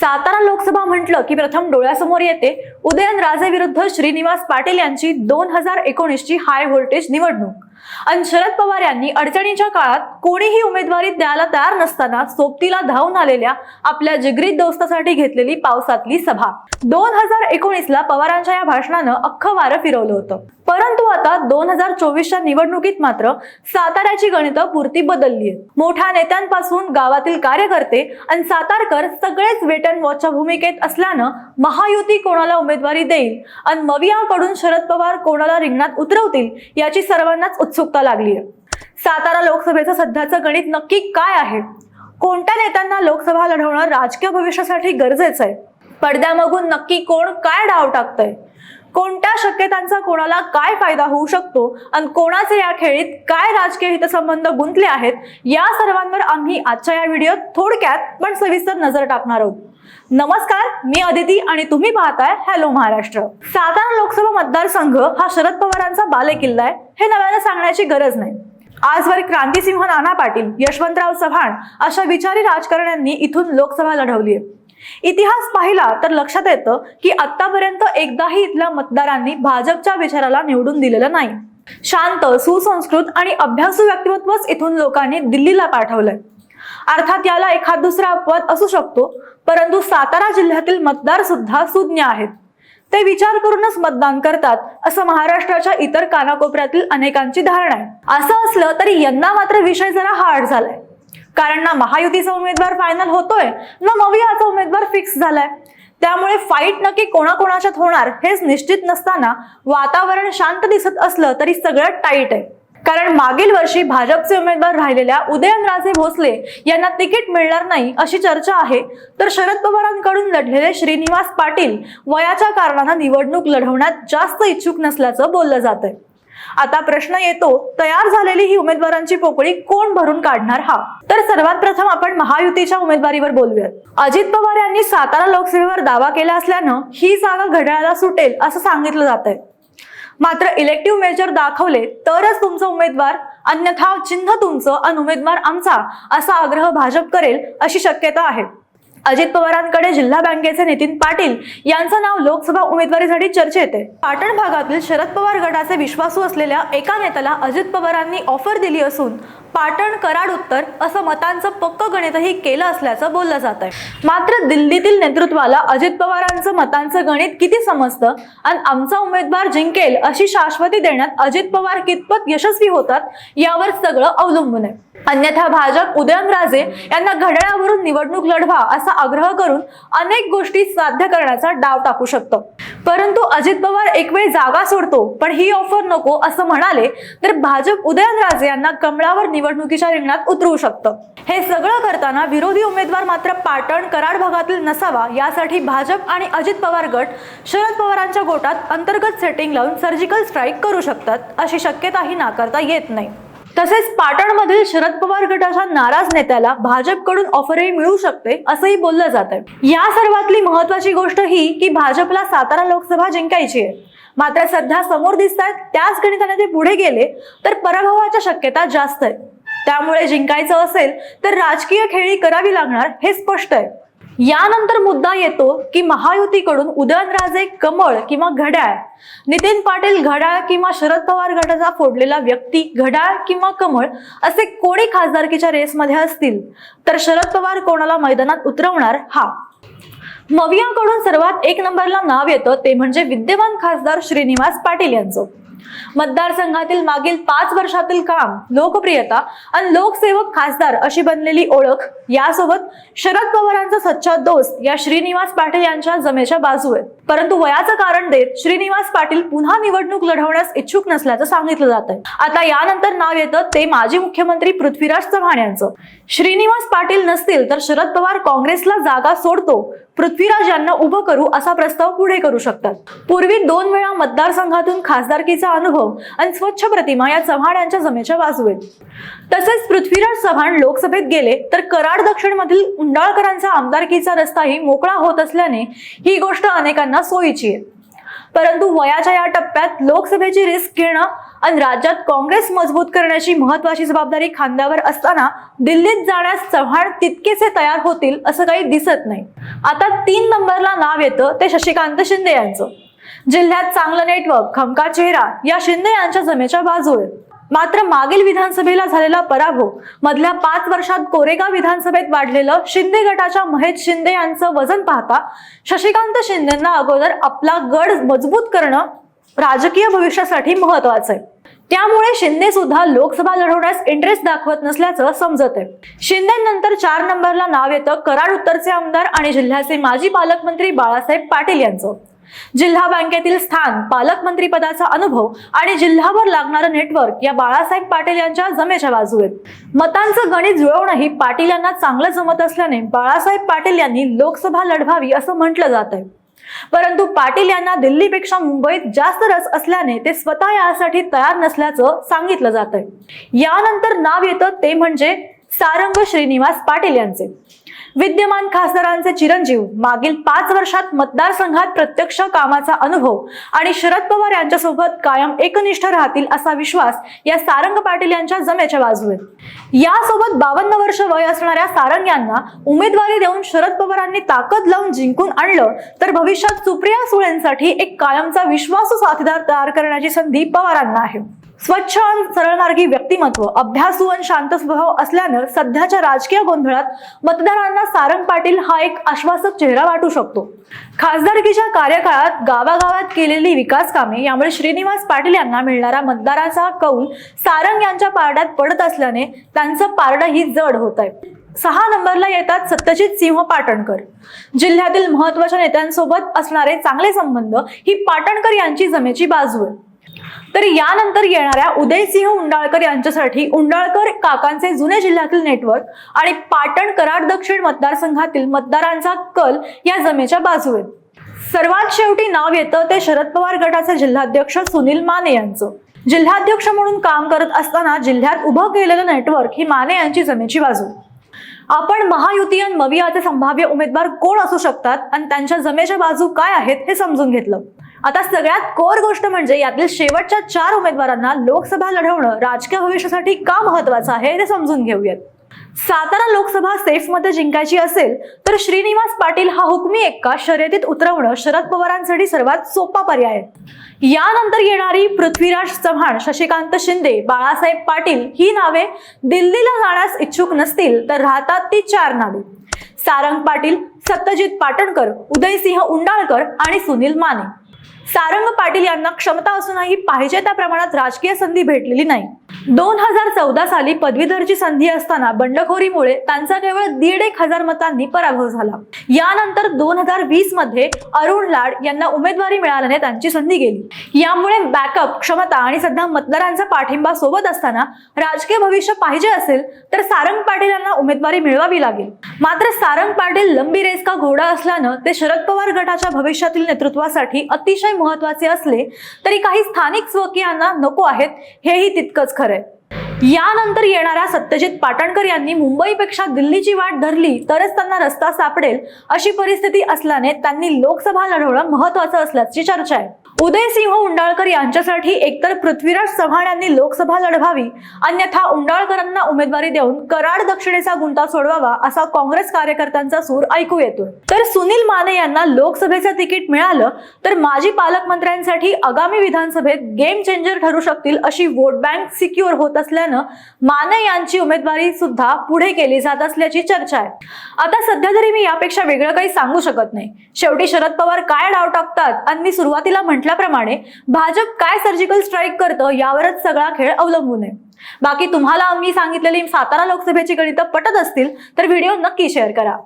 सातारा लोकसभा म्हटलं की प्रथम डोळ्यासमोर येते. उदयनराजे विरुद्ध श्रीनिवास पाटील यांची दोन हजार एकोणीसची हाय व्होल्टेज निवडणूक. आणि शरद पवार यांनी अडचणीच्या काळात कोणीही उमेदवारी द्यायला तयार नसताना सोबतीला धावून आलेल्या आपल्या जिगरीत दोस्तासाठी घेतलेली पावसातली सभा. दोन हजार एकोणीसला पवारांच्या या भाषणानं अख्खं वारं फिरवलं होतं. परंतु आता दोन हजार चोवीसच्या निवडणुकीत मात्र साताऱ्याची गणितं पुरती बदलली आहेत. मोठ्या नेत्यांपासून गावातील कार्यकर्ते आणि सातारकर सगळेच वेट अँड वॉचच्या भूमिकेत असल्यानं महायुती कोणाला उमेदवारी देईल आणि मवियाकडून शरद पवार कोणाला रिंगणात उतरवतील याची सर्वांनाच उत्सुकता लागली आहे. सातारा लोकसभेचं सध्याचं गणित नक्की काय आहे? कोणत्या नेत्यांना लोकसभा लढवणं राजकीय भविष्यासाठी गरजेचं आहे? पडद्यामागून नक्की कोण काय डाव टाकतंय? कोणत्या शक्यतांचा कोणाला काय फायदा होऊ शकतो आणि कोणाचे या खेळीत काय राजकीय हितसंबंध गुंतले आहेत या सर्वांवर आम्ही आजच्या या व्हिडिओत थोडक्यात पण सविस्तर नजर टाकणार आहोत. नमस्कार मी अदिती आणि तुम्ही पाहताय हॅलो महाराष्ट्र. सातारा लोकसभा मतदारसंघ हा शरद पवारांचा बालेकिल्ला आहे हे नव्याने सांगण्याची गरज नाही. आजवर क्रांतिसिंह नाना पाटील यशवंतराव चव्हाण अशा विचारी राजकारण्यांनी इथून लोकसभा लढवली आहे इतिहास पाहिला तर लक्षात येतं की आतापर्यंत एकदाही इथल्या मतदारांनी भाजपच्या विचाराला निवडून दिलेलं नाही. शांत सुसंस्कृत आणि अभ्यासू व्यक्तिमत्वच इथून लोकांनी दिल्लीला पाठवलंय. अर्थात याला एखाद दुसरा अपवाद असू शकतो परंतु सातारा जिल्ह्यातील मतदार सुद्धा सुज्ञ आहेत. ते विचार करूनच मतदान करतात असं महाराष्ट्राच्या इतर कानाकोपऱ्यातील अनेकांची धारणा आहे. असं असलं तरी यंदा मात्र विषय जरा हार्ड झालाय. कारण ना महायुतीचा उमेदवार फायनल होतोय ना मवियाचा उमेदवार फिक्स झालाय. त्यामुळे फाईट नक्की कोणाकोणाच्यात होणार हेच निश्चित नसताना वातावरण शांत दिसत असलं तरी सगळं टाईट आहे. कारण मागील वर्षी भाजपचे उमेदवार राहिलेल्या उदयनराजे भोसले यांना तिकीट मिळणार नाही अशी चर्चा आहे तर शरद पवारांकडून लढलेले श्रीनिवास पाटील वयाच्या कारणानं निवडणूक लढवण्यात जास्त इच्छुक नसल्याचं बोललं जात आहे आता प्रश्न येतो तयार झालेली ही उमेदवारांची पोकळी कोण भरून काढणार हा? तर सर्वात प्रथम आपण महायुतीच्या उमेदवारीवर बोलूयात. अजित पवार यांनी सातारा लोकसभेवर दावा केला असल्यानं ही जागा घड्याळाला सुटेल असं सांगितलं जात आहे मात्र इलेक्टिव्ह मेजर दाखवले तरच तुमचं उमेदवार अन्यथा चिन्ह तुमचं अन उमेदवार आमचा असा आग्रह भाजप करेल अशी शक्यता आहे. अजित पवारांकडे जिल्हा बँकेचे नितीन पाटील यांचं नाव लोकसभा उमेदवारीसाठी चर्चेत आहे पाटण भागातील शरद पवार गटाचे विश्वासू असलेल्या एका नेत्याला अजित पवारांनी ऑफर दिली असून पाटण कराड उत्तर असं मतांचं पक्क गणितही केलं असल्याचं बोललं जात आहे. मात्र दिल्लीतील नेतृत्वाला अजित पवारांचं मतांचं गणित किती समजतं आणि आमचा उमेदवार जिंकेल अशी शाश्वती देण्यात अजित पवार कितपत यशस्वी होतात यावर सगळं अवलंबून आहे. अन्यथा भाजप उदयनराजे यांना घड्याळावरून निवडणूक लढवा असा आग्रह करून अनेक गोष्टी साध्य करण्याचा डाव टाकू शकतो. परंतु अजित पवार एक वेळ जागा सोडतो पण ही ऑफर नको असं म्हणाले तर भाजप उदयनराजे यांना कमळावर निवडणुकीच्या रिंगणात उतरवू शकतं. हे सगळं करताना विरोधी उमेदवार मात्र पाटण कराड भागातील नसावा यासाठी भाजप आणि अजित पवार गट शरद पवारांच्या गोटात अंतर्गत सेटिंग लावून सर्जिकल स्ट्राईक करू शकतात अशी शक्यताही नाकारता येत नाही. तसेच पाटणमधील शरद पवार गटाच्या नाराज नेत्याला भाजपकडून ऑफरही मिळू शकते असंही बोललं जात आहे या सर्वातली महत्वाची गोष्ट ही की भाजपला सातारा लोकसभा जिंकायची आहे. मात्र सध्या समोर दिसत आहेत त्याच गणिताने ते पुढे गेले तर पराभवाच्या शक्यता जास्त आहेत. त्यामुळे जिंकायचं असेल तर राजकीय खेळी करावी लागणार हे स्पष्ट आहे. यानंतर मुद्दा येतो की महायुतीकडून उदयनराजे कमळ किंवा घड्याळ नितीन पाटील घड्याळ किंवा शरद पवार गटाचा फोडलेला व्यक्ती घड्याळ किंवा कमळ असे कोणी खासदारकीच्या रेसमध्ये असतील? तर शरद पवार कोणाला मैदानात उतरवणार? हा. मवियाकडून सर्वात एक नंबरला नाव येतं ते म्हणजे विद्यमान खासदार श्रीनिवास पाटील यांचं. मतदारसंघातील मागील पाच वर्षातील काम लोकप्रियता आणि लोकसेवक खासदार अशी बनलेली ओळख यासोबत शरद पवारांचा सच्चा दोस्त या श्रीनिवास पाटील यांच्या जमेच्या बाजू आहेत. परंतु वयाचं कारण देत श्रीनिवास पाटील पुन्हा निवडणूक लढवण्यास इच्छुक नसल्याचं सांगितलं जात आहे आता यानंतर नाव येतं ते माजी मुख्यमंत्री पृथ्वीराज चव्हाण यांचं. श्रीनिवास पाटील नसतील तर शरद पवार काँग्रेसला जागा सोडतो. पृथ्वीराज यांना उभं करू असा प्रस्ताव पुढे करू शकतात. पूर्वी दोन वेळा मतदारसंघातून खासदारकीचा अनुभव आणि स्वच्छ प्रतिमा या चव्हाण यांच्या जमेच्या बाजू आहेत. तसेच पृथ्वीराज चव्हाण लोकसभेत गेले तर कराड दक्षिणमधील उंडाळकरांचा आमदारकीचा रस्ताही मोकळा होत असल्याने ही गोष्ट अनेकांना सोयीची आहे. परंतु वयाच्या या टप्प्यात लोकसभेची रिस्क घेणं आणि राज्यात काँग्रेस मजबूत करण्याची महत्वाची जबाबदारी खांद्यावर असताना दिल्लीत जाण्यास चव्हाण तितकेसे तयार होतील असं काही दिसत नाही. आता तीन नंबरला नाव येतं ते शशिकांत शिंदे यांचं. जिल्ह्यात चांगलं नेटवर्क खमका चेहरा या शिंदे यांच्या जमेच्या बाजू आहेत मात्र मागील विधानसभेला झालेला पराभव मधल्या पाच वर्षात कोरेगाव विधानसभेत वाढलेलं शिंदे गटाच्या महेश शिंदे यांचं वजन पाहता शशिकांत शिंदेना अगोदर आपला गड मजबूत करणं राजकीय भविष्यासाठी महत्वाचं आहे. त्यामुळे शिंदे सुद्धा लोकसभा लढवण्यास इंटरेस्ट दाखवत नसल्याचं समजत आहे. शिंदेनंतर चार नंबरला नाव येतं कराड उत्तरचे आमदार आणि जिल्ह्याचे माजी पालकमंत्री बाळासाहेब पाटील यांचं. जिल्हा बँकेतील स्थान पालकमंत्री पदाचा अनुभव आणि जिल्हाभर लागणारं नेटवर्क या बाळासाहेब पाटील यांच्या जमेच्या बाजू आहेत मतांचं गणित जुळवणंही पाटील यांना चांगलं जमत असल्याने बाळासाहेब पाटील यांनी लोकसभा लढवावी असं म्हटलं जात आहे. परंतु पाटील यांना दिल्लीपेक्षा मुंबईत जास्त रस असल्याने ते स्वतः यासाठी तयार नसल्याचं सांगितलं जात आहे. यानंतर नाव येतं ते म्हणजे सारंग श्रीनिवास पाटील यांचे. विद्यमान खासदारांचे चिरंजीव मागील पाच वर्षात मतदारसंघात प्रत्यक्ष कामाचा अनुभव आणि शरद पवार यांच्यासोबत कायम एकनिष्ठ राहतील असा विश्वास या सारंग पाटील यांच्या जमेच्या बाजू आहे यासोबत बावन्न वर्ष वय असणाऱ्या सारंग यांना उमेदवारी देऊन शरद पवारांनी ताकद लावून जिंकून आणलं तर भविष्यात सुप्रिया सुळेंसाठी एक कायमचा विश्वासू साथीदार तयार करण्याची संधी पवारांना आहे. स्वच्छ आणि सरळमार्गी व्यक्तिमत्व अभ्यासू आणि शांत स्वभाव असल्यानं सध्याच्या राजकीय गोंधळात मतदारांना सारंग पाटील हा एक आश्वासक चेहरा वाटू शकतो. खासदारकीच्या कार्यकाळात गावागावात केलेली विकास कामे यामुळे श्रीनिवास पाटील यांना मिळणारा मतदाराचा कौल सारंग यांच्या पारड्यात पडत असल्याने त्यांचं पारडं ही जड होत आहे. सहा नंबरला येतात सत्यजित सिंह पाटणकर. जिल्ह्यातील महत्त्वाच्या नेत्यांसोबत असणारे चांगले संबंध ही पाटणकर यांची जमेची बाजू आहे. तर यानंतर येणाऱ्या उदयसिंह उंडाळकर यांच्यासाठी उंडाळकर काकांचे जुने जिल्ह्यातील नेटवर्क आणि पाटण कराड दक्षिण मतदारसंघातील मतदारांचा कल या जमेच्या बाजू आहेत सर्वात शेवटी नाव येतं ते शरद पवार गटाचे जिल्हाध्यक्ष सुनील माने यांचं. जिल्हाध्यक्ष म्हणून काम करत असताना जिल्ह्यात उभं केलेलं नेटवर्क ही माने यांची जमेची बाजू. आपण महायुती आणि मवियाचे संभाव्य उमेदवार कोण असू शकतात? आणि त्यांच्या जमेच्या बाजू काय आहेत? हे समजून घेतलं. आता सगळ्यात कोर गोष्ट म्हणजे यातील शेवटच्या चार उमेदवारांना लोकसभा लढवणं राजकीय भविष्यासाठी का महत्वाचं आहे ते समजून घेऊयात. सातारा लोकसभा सेफमध्ये जिंकायची असेल तर श्रीनिवास पाटील हा हुकमी एक्का शर्यतीत उतरवणं शरद पवारांसाठी सर्वात सोपा पर्याय आहे. यानंतर येणारी पृथ्वीराज चव्हाण शशिकांत शिंदे बाळासाहेब पाटील ही नावे दिल्लीला जाण्यास इच्छुक नसतील तर राहतात ती चार नावे. सारंग पाटील सत्यजित पाटणकर उदयसिंह उंडाळकर आणि सुनील माने. सारंग पाटील यांना क्षमता असूनही पाहिजे त्या प्रमाणात राजकीय संधी भेटलेली नाही. दोन हजार चौदा साली पदवीधरची संधी असताना बंडखोरीमुळे त्यांचा केवळ दीड एक हजार मतांनी पराभव झाला. यानंतर दोन हजार वीसमध्ये अरुण लाड यांना उमेदवारी मिळाल्याने त्यांची संधी गेली. यामुळे बॅकअप क्षमता आणि सध्या मतदारांचा पाठिंबा सोबत असताना राजकीय भविष्य पाहिजे असेल तर सारंग पाटील यांना उमेदवारी मिळवावी लागेल. मात्र सारंग पाटील लंबी रेस का घोडा असल्यानं ते शरद पवार गटाच्या भविष्यातील नेतृत्वासाठी अतिशय महत्त्वाचे असले तरी काही स्थानिक स्वकीयांना नको आहेत हेही तितकंच खरंय यानंतर येणाऱ्या सत्यजित पाटणकर यांनी मुंबईपेक्षा दिल्लीची वाट धरली तरच त्यांना रस्ता सापडेल अशी परिस्थिती असल्याने त्यांनी लोकसभा लढवणं महत्वाचं असल्याची चर्चा आहे. उदयसिंह उंडाळकर यांच्यासाठी एकतर पृथ्वीराज चव्हाण यांनी लोकसभा लढवावी अन्यथा उंडाळकरांना उमेदवारी देऊन कराड दक्षिणेचा गुंता सोडवावा असा काँग्रेस कार्यकर्त्यांचा सूर ऐकू येतोय. तर सुनील माने यांना लोकसभेचं तिकीट मिळालं तर माजी पालकमंत्र्यांसाठी आगामी विधानसभेत गेम चेंजर ठरू शकतील अशी वोट बँक सिक्युअर होत असल्यानं माने यांची उमेदवारी सुद्धा पुढे केली जात असल्याची चर्चा आहे. आता सध्या तरी मी यापेक्षा वेगळं काही सांगू शकत नाही. शेवटी शरद पवार काय डाव टाकतात आणि मी सुरुवातीला म्हटल्याप्रमाणे भाजप काय सर्जिकल स्ट्राईक करतं यावरच सगळा खेळ अवलंबून आहे. बाकी तुम्हाला आम्ही सांगितलेली सातारा लोकसभेची गणितं पटत असतील तर व्हिडिओ नक्की शेअर करा.